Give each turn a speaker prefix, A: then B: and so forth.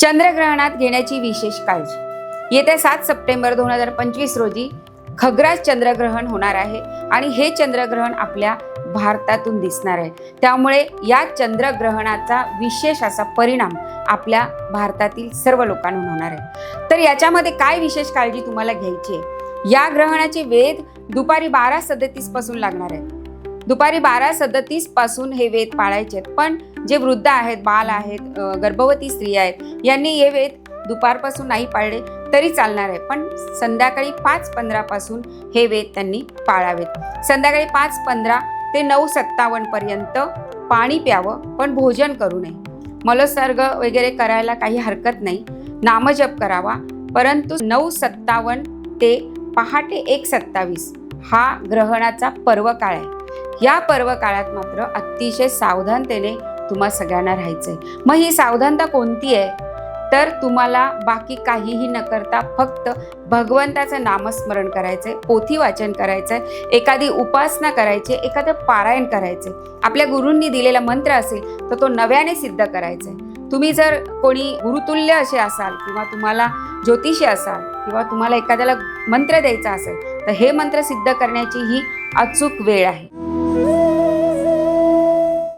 A: चंद्रग्रहणात घेण्याची विशेष काळजी. येत्या सात सप्टेंबर दोन हजार पंचवीस रोजी खग्रास चंद्रग्रहण होणार आहे आणि हे चंद्रग्रहण आपल्या भारतातून दिसणार आहे. त्यामुळे या चंद्रग्रहणाचा विशेष असा परिणाम आपल्या भारतातील सर्व लोकांवर होणार आहे. तर याच्यामध्ये काय विशेष काळजी तुम्हाला घ्यायची आहे? या ग्रहणाचे वेध दुपारी बारा सदतीसपासून लागणार आहे. दुपारी बारा सदतीसपासून हे वेद पाळायचे आहेत. पण जे वृद्ध आहेत बाल आहेत गर्भवती स्त्रिया आहेत यांनी हे वेद दुपारपासून नाही पाळले तरी चालणार आहे. पण संध्याकाळी पाच पंधरापासून हे वेद त्यांनी पाळावेत. संध्याकाळी पाच पंधरा ते नऊ सत्तावन्नपर्यंत पाणी प्यावं पण भोजन करू नये. मलसर्ग वगैरे करायला काही हरकत नाही. नामजप करावा परंतु नऊ सत्तावन्न ते पहाटे एक सत्तावीस हा ग्रहणाचा पर्व काळ आहे. या पर्व काळात मात्र अतिशय सावधानतेने तुम्हा सगळ्यांना राहायचंय. मग ही सावधानता कोणती आहे? तर तुम्हाला बाकी काहीही न करता फक्त भगवंताचं नामस्मरण करायचंय पोथी वाचन करायचंय एखादी उपासना करायची एखादं पारायण करायचंय. आपल्या गुरूंनी दिलेला मंत्र असेल तर तो नव्याने सिद्ध करायचा आहे तुम्ही जर कोणी गुरुतुल्य असे असाल किंवा तुम्हाला ज्योतिषी असाल किंवा तुम्हाला एखाद्याला मंत्र द्यायचा असेल तर हे मंत्र सिद्ध करण्याची ही अचूक वेळ आहे. Música